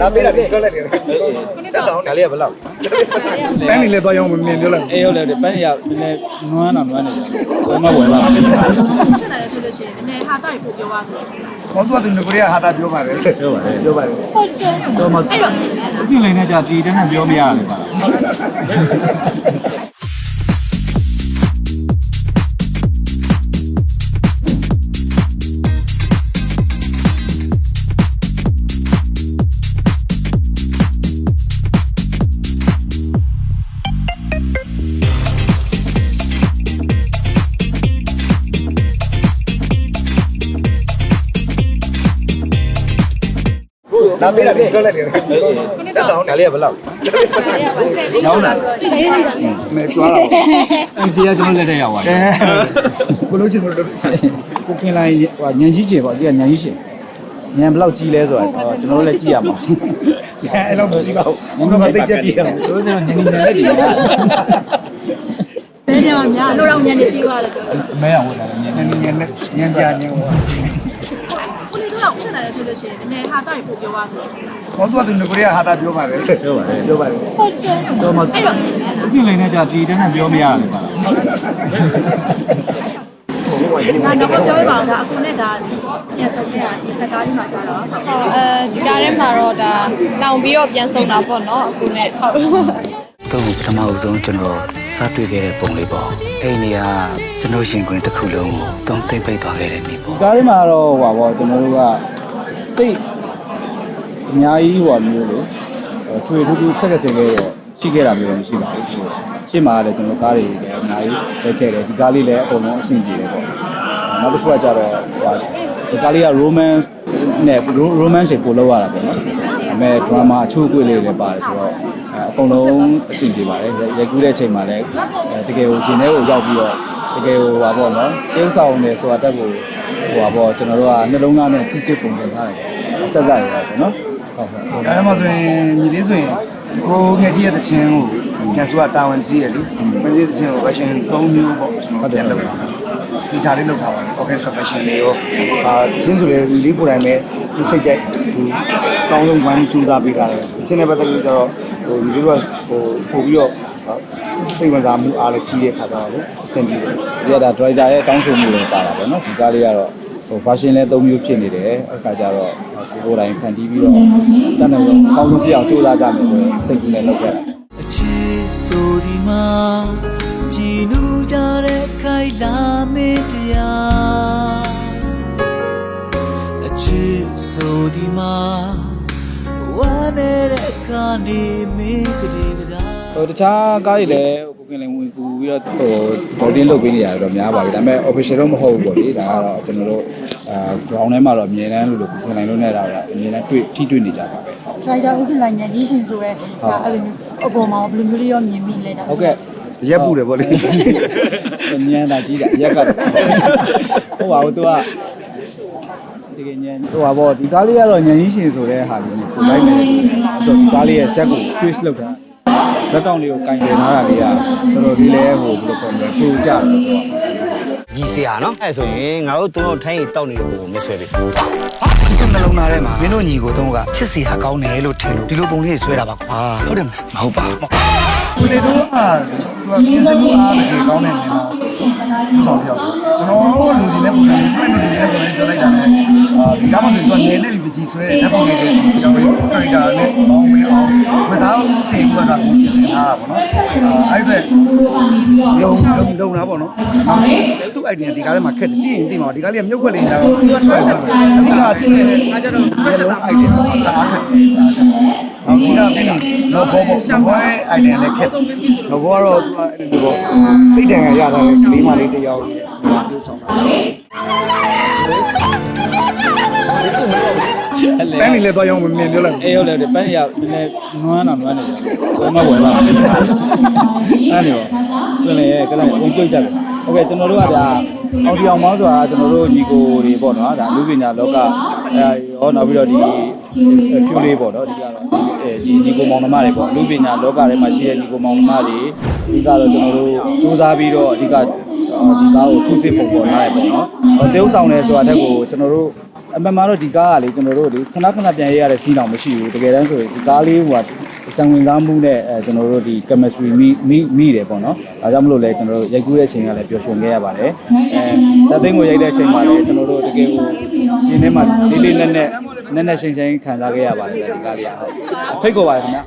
ဒါပေးတာဒီပြောလိုက်တယ်တက်ဆောင်ဒါလေးကဘယ်လောက်ပန်းနေလေတော့ရောင်းမမြင်ပြောလိုက်အေးဟုတ်တယ်ဒီပန်းရနည်းနည်းနွမ်းတာနွမ်းနေတယ်ဘယ်မှဝယ်ပါ့ဖြစ်လာတယ်ဆိုလို့ရှိရင်နည်းနည်းဟာတာကိုပြောပါဆိုဟောသူကသူငကိုရီးယားဟာတာပြောပါတယ်ပြောပါတယ်ပြောပါတယ်တော့မှအဲ့တော့ပြုတ်လိုက်နေကြဒီတန်းနဲ့ပြောမရဘူးပါ ဒါပေးတာဒီပြောလိုက်တယ်တက်ဆောင်ဒါလေးကဘယ်လောက်ရောင်းတာမဲကြွားတော့အစီကကျွန်တော်လက်ထက်ရောက်သွားတယ်ဘလို့ချင်လို့တော့ကိုခင်လိုက်ဟိုညံကြီးကျင်ပေါ့ဒီကညံကြီးရှင်ညံဘယ်လောက်ကြီးလဲဆိုတာကျွန်တော်တို့လည်းကြည့်ရမှာအဲ့လောက်ကြည့်ပါဦးဘုရားသိချက်ပြရအောင်တို့စညံညံလေးဒီကဘယ်နေမှာများလို့တော့ညနေကြီးသွားတယ်ပြောအမဲအောင်ဝင်လာတယ်ညံညံညံနဲ့ညံကြညံဟောခုနေ တော့ဖြစ်လာတယ်ဆိုလို့ရှိရင်နည်းနည်းဟာတာကိုပြောပါဆိုဟောသူကသူငကိုရီးယားဟာတာပြောပါတယ်ပြောပါတယ်ပြောပါတယ်တော့မှအဲ့တော့ပြုတ်လိုက်နေကြဒီတန်းနဲ့ပြောမရဘူးပါဒါတော့ပြောပြပါအောင်ဒါအခုနဲ့ဒါပြန်ဆုံးရဒီစကားကြီးမှာကြတော့အဲဒီကားထဲမှာတော့ဒါတောင်ပြီးတော့ပြန်ဆုံတာပေါ့နော်အခုနဲ့ဟုတ်တော့ပထမအဆုံးကျွန်တော်စတွေ့ခဲ့တဲ့ပုံလေးပေါ့အဲ့ဒီကကျွန်တော်ရှင်ခွင်တစ်ခုလုံးကိုတုံးသိမ့်ပိတ်သွားခဲ့တဲ့နေ့ပေါ့ကားလေးမှာတော့ဟိုပါပေါ့ကျွန်တော်တို့က တိတ်အများကြီးဟိုမျိုးလေထွေထူးထူးခက်ခက်ခဲခဲတော့ရှိခဲ့တာမျိုးတော့မရှိပါဘူးရှင်းမှာလည်းကျွန်တော်ကားတွေလည်းအများကြီးလက်ခဲ့တယ်ဒီကားလေးလည်းအကုန်လုံးအဆင်ပြေတယ်ပေါ့နောက်တစ်ခုကကြတော့ဟိုဒီကားလေးက romance နဲ့ romance တွေပို့လောက်ရတာပေါ့နော်အမေ drama အချို့အကွေ့လေးတွေလည်းပါတယ်ဆိုတော့အကုန်လုံးအဆင်ပြေပါတယ်ရိုက်ကူးတဲ့အချိန်မှာလည်းတကယ်ကိုဂျင်းထဲကိုရောက်ပြီးတော့တကယ်ဟိုပါပေါ့နော်တင်းဆောင်နေဆိုတာတက်ကို ဟိုပါပေါ့ကျွန်တော်တို့ကနှလုံးသားနဲ့ထိချစ်ပုံစံထားတယ်အဆက်ဆက်ရတာပေါ့နော်ဟုတ်ဟုတ်ဒါမှမဆိုရင်ညီလေးဆိုရင်ကိုငယ်ကြီးရဲ့တခြင်းကိုပြန်ဆိုတာတာဝန်ကြီးရလေငယ်ကြီးတခြင်းကို version 3မျိုးပေါ့ကျွန်တော်ပြန်လုပ်တာဒီစားလေးလုပ်ထားပါတယ် orchestra version လေးရောအာချင်းဆိုလေညီလေးကိုယ်တိုင်ပဲသူစိတ်ကြိုက်သူကောင်းဆုံးဝမ်းကြိုးစားပေးတာလေအချင်းနဲ့ပတ်သက်လို့ကျတော့ဟိုညီလေးတို့ကဟိုပို့ပြီးတော့ စိတ်ဝင်စားမှုအားလည်းကြီးတဲ့ခါကျတော့လေအဆင်ပြေတယ်ဒီကဒါ driver ရဲ့တောင်းဆိုမှုတွေပါတာပေါ့နော်ဒီကားလေးကတော့ဟို version လဲ၃မျိုးဖြစ်နေတယ်အခါကျတော့ကိုကိုယ်တိုင်ဖန်တီးပြီးတော့တတ်နိုင်တော့ကောင်းဆုံးပြအောင်ကြိုးစားကြမယ်ဆိုရင်စိတ်ကူးနဲ့လုပ်ခဲ့တာအချစ်ဆိုဒီမှာကြည်နူးကြတဲ့ခိုင်လာမင်းတရားအချစ်ဆိုဒီမှာဝမ်းနေတဲ့ကနေမင်းကလေးကရာဟိုတခြားကားတွေလည်း ကိုကင်လည်းဝင်ကူပြီးတော့ဟို boarding လုပ်ပေးနေရတယ်တော့များပါပြီဒါပေမဲ့ official တော့မဟုတ်ဘူးပေါ့လေဒါကတော့ကျွန်တော်တို့အာ ground ထဲမှာတော့အမြဲတမ်းလို့လို့ကိုကင်လည်းလို့နေတာတော့အမြဲတမ်းတွေ့ထိတွေ့နေကြပါပဲဒရိုက်တာဥက္ကဋ္ဌညကြီးရှင်ဆိုရဲဒါအဲ့လိုမျိုးအပေါ်မှာဘယ်လိုမျိုးလေးရောမြင်မိလဲဒါဟုတ်ကဲ့ ရက်ပူတယ်ဗောလေညံတာကြီးတာရက်ကဟုတ်ပါဘူးသူကဒီကညံဟိုပါဗောဒီကားလေးကတော့ညံကြီးရှင်ဆိုတဲ့ဟာမျိုးကိုလိုက်မယ်ဆိုတော့ဒီကားလေးရဲ့ set ကို twist လုပ်တာ ဇက်ကောင်လေးကိုကင်တယ်ထားတာလေးကတော်တော်လေးလဲဟိုဘယ်လိုပြောမလဲပူကြတယ်ပေါ့ကြီးစရာနော်အဲ့ဆိုရင်ငါတို့သုံးတော့ထိုင်းရီတောက်နေတဲ့ကိုကိုမဆွဲပြီဒီကနှလုံးသားထဲမှာမင်းတို့ညီကိုတုံးကချစ်စီဟာကောင်းတယ်လို့ထင်လို့ဒီလိုပုံလေးဆွဲတာပါကွာဟုတ်တယ်မလားမဟုတ်ပါဘူးကိုလေတို့ကသူကပြင်စမှုအားတကယ်ကောင်းတဲ့နေမှာ သူဆောင်ပြောကျွန်တော်တို့လူစီနဲ့ပုံစံနဲ့ပြန်နေတယ်ပြောလိုက်တာနဲ့အာဒီကမှဆိုသူကနေနဲ့ပြီးကြီးဆွဲတဲ့ဓာတ်ပုံလေးတွေကြောင်းရေးခရီးတာနဲ့ပေါင်းမင်းအောင်မစားစေကူကစားကိုပြင်ဆင်ထားတာပေါ့နော်အာအဲ့အတွက်လုံလုံလုံတာပေါ့နော်သူ့ idea ဒီကားထဲမှာခက်တယ်ကြည့်ရင်သိမှာဒီကားလေးကမြုပ်ခွက်လေးလာတော့သူကဆွဲတယ်အဓိကသူ့ရဲ့အားကြတော့ဘက်ချက်တာ idea တအားခက် အောင်ဒီကပြီးတော့ဘောဘောဘောရဲ့ idea လည်းခက်တော့ဘောကတော့သူအဲ့လိုပေါ့စိတ်တန်ရရတာလေကလေးမလေးတယောက်လေးဟာပြုဆောင်တာပန်းနေလေတော့ရောင်းမမြင်ပြောလိုက် အေးဟုတ်တယ်ဒီပန်းရနည်းနည်းနွမ်းတာနွမ်းနေတယ်ဘယ်မှဝယ်ပါ့အဲ့ဒါရောကလည်းကလည်းဝင်ကြိတ်ကြတယ်โอเคကျွန်တော်တို့ကဒါအောင်တီအောင်မောင်းဆိုတာကျွန်တော်တို့ညီကိုတွေပေါ့နော်ဒါလူပညာလောကအဲရောနောက်ပြီးတော့ဒီ ဖြူလေးပေါ့နော်ဒီကတော့အဲဒီညီကိုမောင်နှမတွေပေါ့လူပညာလောကထဲမှာရှိတဲ့ညီကိုမောင်နှမတွေဒီကတော့ကျွန်တော်တို့စူးစမ်းပြီးတော့အဓိကဒီကားကိုထုစစ်ပုံပေါ်လာတယ်ပေါ့နော်။တေးဥဆောင်တယ်ဆိုတာတက်ကိုကျွန်တော်တို့အမှန်မှာတော့ဒီကားကလေကျွန်တော်တို့လေခဏခဏပြန်ရရတဲ့စီးတောင်မရှိဘူးတကယ်တမ်းဆိုရင်ဒီကားလေးဟိုကစံဝင်စားမှုနဲ့အဲကျွန်တော်တို့ဒီ chemistry မိမိမိတယ်ပေါ့နော်ဒါကြောင့်မလို့လဲကျွန်တော်တို့ရိုက်ကူးတဲ့အချိန်ကလည်းပျော်ရွှင်ခဲ့ရပါတယ်အဲဇာတ်သိန်းကိုရိုက်တဲ့အချိန်မှာလည်းကျွန်တော်တို့တကယ်ကိုရှင်ထဲမှာလေးလေးနက်နက် နက်နက်ရှိန်ရှိန်ခံစားခဲ့ရပါတယ်ဒီကားလေးကဟုတ်ဖိတ်ခေါ်ပါတယ်ခင်ဗျာ